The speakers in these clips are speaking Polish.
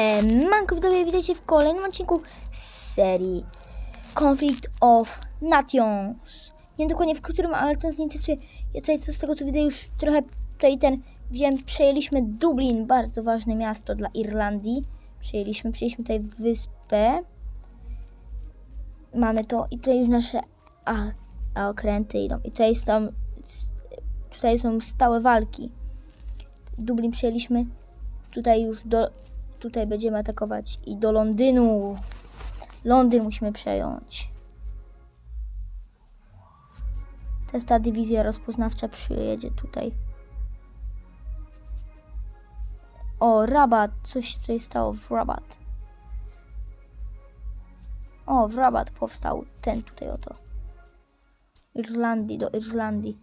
E, Manko widzowie, witajcie w kolejnym odcinku z serii Conflict of Nations. Nie dokładnie w którym, ale to nas nie interesuje. Ja tutaj co z tego co widzę już trochę tutaj ten wiem, przejęliśmy Dublin, bardzo ważne miasto dla Irlandii. Przejęliśmy, przejęliśmy tutaj wyspę. Mamy to i tutaj już nasze a, a okręty idą. I tutaj są, tutaj są stałe walki. Dublin przejęliśmy. Tutaj już do, tutaj będziemy atakować i do Londynu. Londyn musimy przejąć. Jest ta dywizja rozpoznawcza przyjedzie tutaj. O, Rabat. Coś tutaj stało w Rabat. O, w Rabat powstał ten tutaj oto. Irlandii, do Irlandii.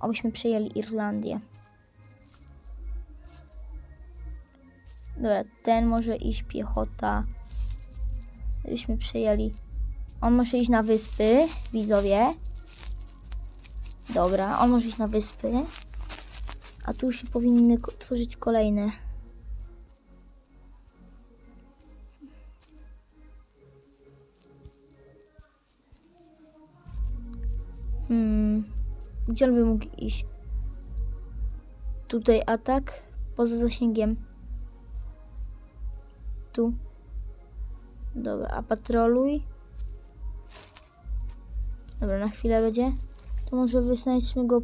Obyśmy przejęli Irlandię. Dobra, ten może iść piechota. Żebyśmy przejęli. On może iść na wyspy, widzowie. Dobra, on może iść na wyspy. A tu się powinny tworzyć kolejne. Hmm. Gdzie on by mógł iść? Tutaj atak poza zasięgiem. Tu. Dobra, a patroluj. Dobra, na chwilę będzie. To może wyznaczmy go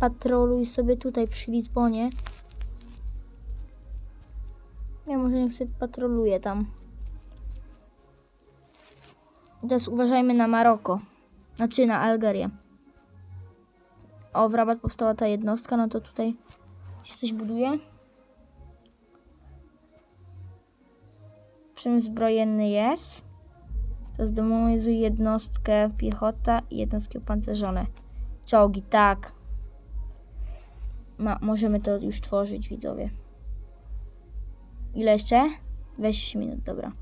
patroluj sobie tutaj przy Lizbonie. Ja może niech sobie patroluje tam. Teraz uważajmy na Maroko. Znaczy na Algerię. O, w Rabat powstała ta jednostka, no to tutaj się coś buduje. Przemysł zbrojenny jest. To zdemonizuj jednostkę piechota i jednostki opancerzone. Czołgi, tak. Ma, możemy to już tworzyć, widzowie. Ile jeszcze? 20 minut, dobra.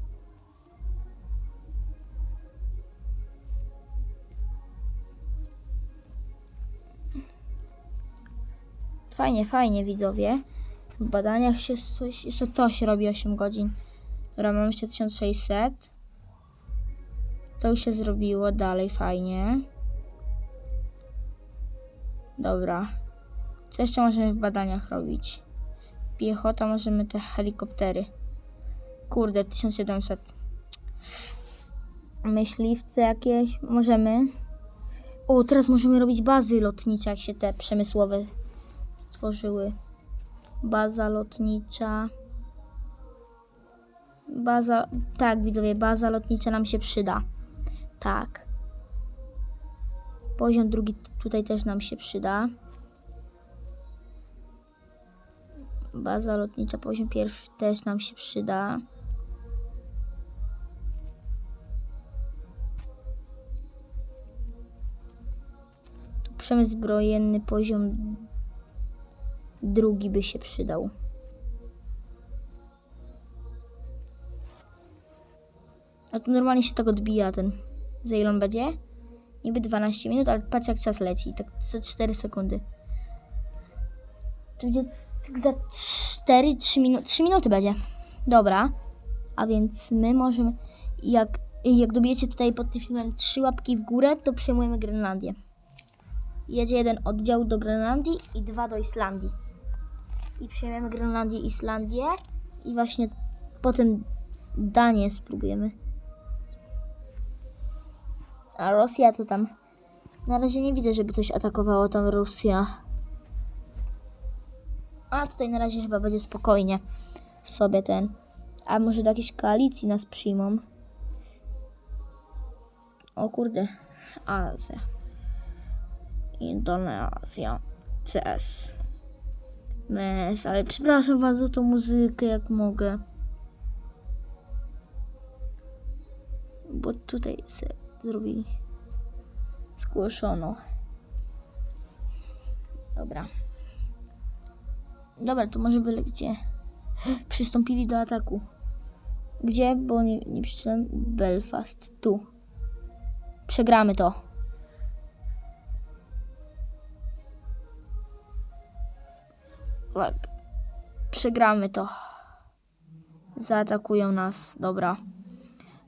Fajnie, fajnie, widzowie. W badaniach się coś, jeszcze to się robi 8 godzin. Dobra, mamy jeszcze 1600. To już się zrobiło, dalej fajnie. Dobra. Co jeszcze możemy w badaniach robić? Piechota, możemy te helikoptery. Kurde, 1700. Myśliwce jakieś, możemy. O, teraz możemy robić bazy lotnicze, jak się te przemysłowe stworzyły. Baza lotnicza. Baza, tak widzowie, baza lotnicza nam się przyda. Tak. Poziom drugi tutaj też nam się przyda. Baza lotnicza, poziom pierwszy też nam się przyda. Tu przemysł zbrojenny, poziom drugi by się przydał. A tu normalnie się tak odbija ten. Za ile on będzie? Niby 12 minut, ale patrz jak czas leci. Tak za 4 sekundy. To będzie tak za 4, 3 minuty. 3 minuty będzie. Dobra. A więc my możemy. Jak, jak dobijecie tutaj pod tym filmem 3 łapki w górę, to przejmujemy Grenlandię. Jedzie jeden oddział do Grenlandii i dwa do Islandii. I przejmiemy Grenlandię i Islandię. I właśnie potem Danię spróbujemy. A Rosja co tam? Na razie nie widzę, żeby coś atakowało tam Rosja. A tutaj na razie chyba będzie spokojnie sobie ten. A może do jakiejś koalicji nas przyjmą? O kurde. Azja. Indonezja. CS. Mes, ale przepraszam was za tą muzykę, jak mogę. Bo tutaj se zrobili. Zgłoszono. Dobra. Dobra, to może byle gdzie. Przystąpili do ataku. Gdzie? Bo nie, nie przeczytałem. Belfast. Tu. Przegramy to. Przegramy to. Zaatakują nas. Dobra.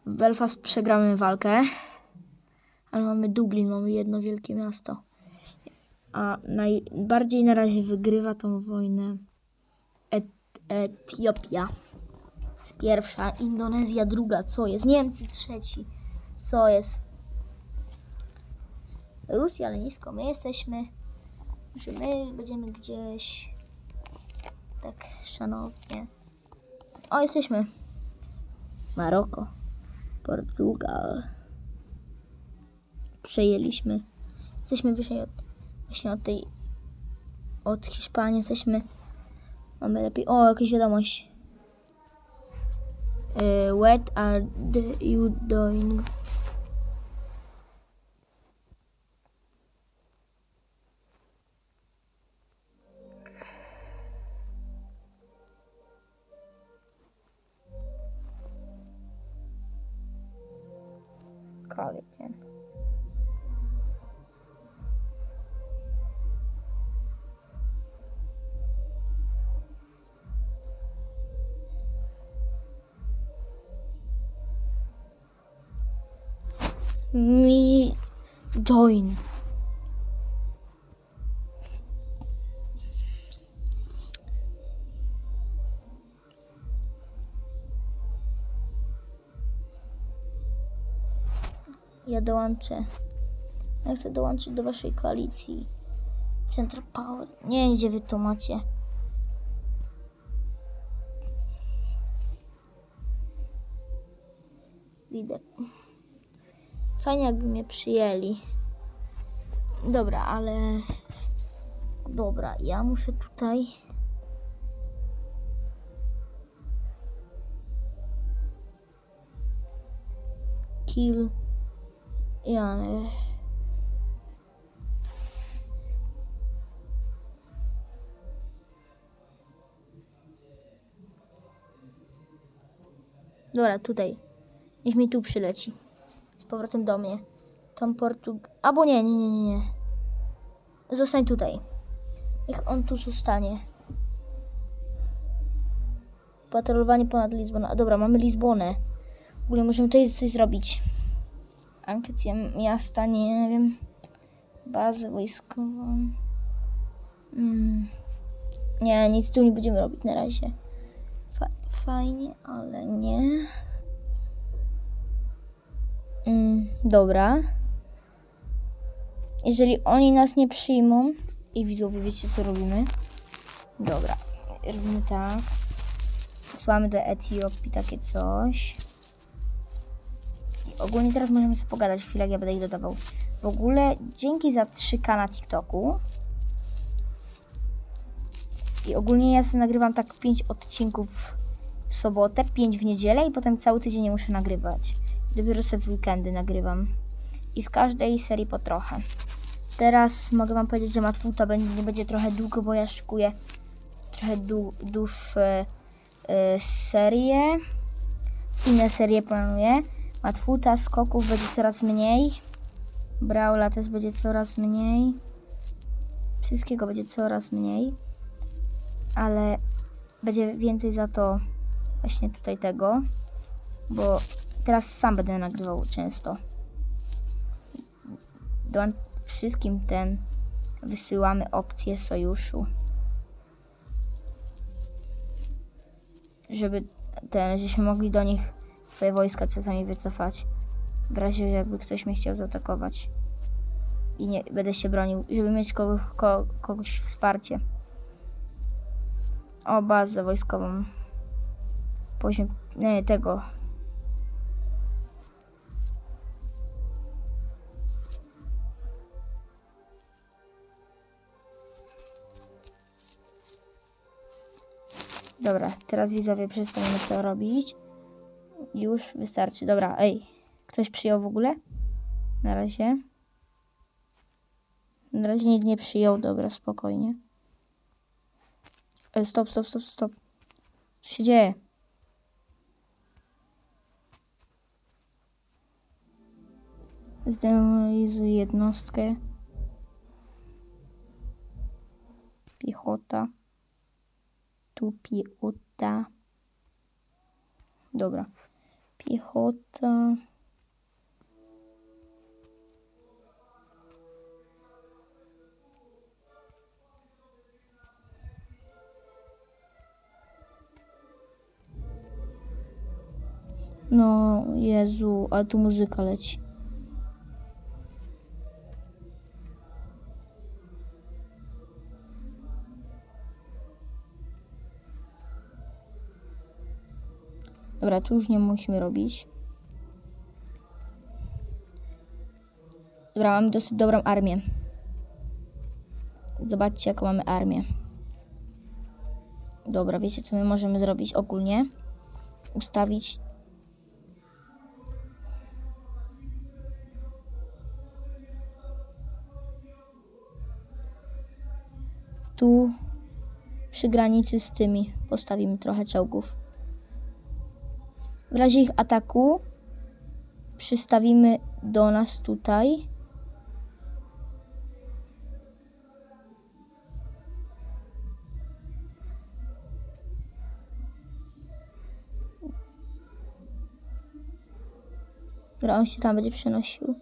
W Belfast przegramy walkę. Ale mamy Dublin, mamy jedno wielkie miasto. A najbardziej na razie wygrywa tą wojnę Et Etiopia. Pierwsza, Indonezja druga, co jest? Niemcy trzeci, co jest? Rosja, ale nisko. My jesteśmy, że my będziemy gdzieś tak szanownie. O, jesteśmy. Maroko, Portugal. Przejęliśmy. Jesteśmy wyżej od, właśnie od tej, od Hiszpanii. Jesteśmy, mamy lepiej. O, jakaś wiadomość. Uh, what are you doing? Collagen. Me join. Ja dołączę. Ja chcę dołączyć do waszej koalicji. Central Power. Nie wiem, gdzie wy to macie. Lider. Fajnie, jakby mnie przyjęli. Dobra, ale. Dobra, ja muszę tutaj. Kill. Yani. Dobra, tutaj. Niech mi tu przyleci. Powrotem do mnie. Tam Portug... Albo nie, nie, nie, nie. Zostań tutaj. Niech on tu zostanie. Patrolowanie ponad Lizbonę. A dobra, mamy Lizbonę. W ogóle możemy tutaj coś zrobić. Ankicja miasta, nie wiem. Bazę wojskową. Mm. Nie, nic tu nie będziemy robić na razie. Fa fajnie, ale nie. Mm, dobra. Jeżeli oni nas nie przyjmą i widzowie wiecie co robimy. Dobra, robimy tak. Słamy do Etiopii takie coś. I ogólnie teraz możemy sobie pogadać chwilę, jak ja będę ich dodawał. W ogóle dzięki za 3K na TikToku. I ogólnie ja sobie nagrywam tak 5 odcinków w sobotę, 5 w niedzielę i potem cały tydzień nie muszę nagrywać. Dopiero sobie w weekendy nagrywam. I z każdej serii po trochę. Teraz mogę wam powiedzieć, że Matwuta będzie, będzie trochę długo, bo ja szykuję trochę dłu, dłuższe y, serie. Inne serie planuję. Matwuta, skoków będzie coraz mniej. Braula też będzie coraz mniej. Wszystkiego będzie coraz mniej. Ale będzie więcej za to właśnie tutaj tego. Bo teraz sam będę nagrywał często. Do wszystkim ten wysyłamy opcję sojuszu. Żeby ten, żeśmy mogli do nich swoje wojska czasami wycofać. W razie jakby ktoś mnie chciał zaatakować. I nie będę się bronił, żeby mieć kogo, ko, kogoś wsparcie. O, bazę wojskową. Poziom nie, tego. Dobra, teraz widzowie przestaniemy to robić. Już wystarczy. Dobra, ej. Ktoś przyjął w ogóle? Na razie. Na razie nikt nie przyjął. Dobra, spokojnie. Ej, stop, stop, stop, stop. Co się dzieje? Jednostkę. Piechota. Tu piechota. Dobra. Piechota. No, Jezu, ale tu muzyka leci. Dobra, tu już nie musimy robić. Dobra, mamy dosyć dobrą armię. Zobaczcie, jaką mamy armię. Dobra, wiecie, co my możemy zrobić ogólnie? Ustawić tu przy granicy z tymi postawimy trochę czołgów. W razie ich ataku przystawimy do nas tutaj. Dobra, on się tam będzie przenosił.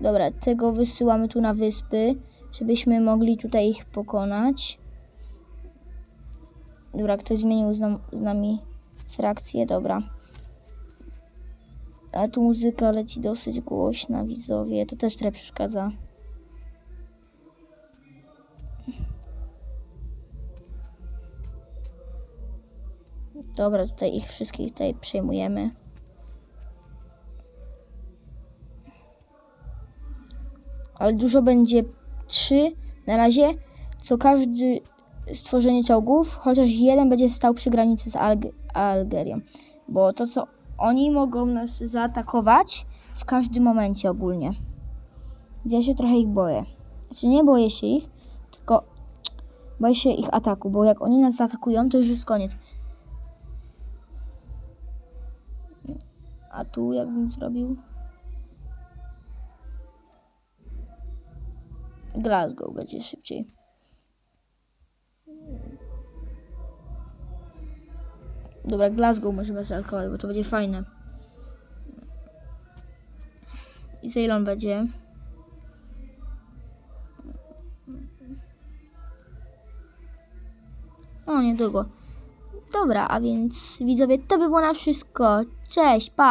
Dobra, tego wysyłamy tu na wyspy, żebyśmy mogli tutaj ich pokonać. Dobra, ktoś zmienił z, nam, z nami frakcję, dobra. A tu muzyka leci dosyć głośna, widzowie, to też trochę przeszkadza. Dobra, tutaj ich wszystkich tutaj przejmujemy. Ale dużo będzie trzy na razie, co każdy stworzenie czołgów, chociaż jeden będzie stał przy granicy z Alg- Algerią. Bo to, co oni mogą nas zaatakować w każdym momencie ogólnie. Więc ja się trochę ich boję. Znaczy nie boję się ich, tylko boję się ich ataku, bo jak oni nas zaatakują, to już jest koniec. A tu jakbym zrobił? Glasgow będzie szybciej. Dobra, Glasgow możemy zaatakować, bo to będzie fajne. I Ceylon będzie. O, niedługo. Dobra, a więc widzowie, to by było na wszystko. Cześć, pa!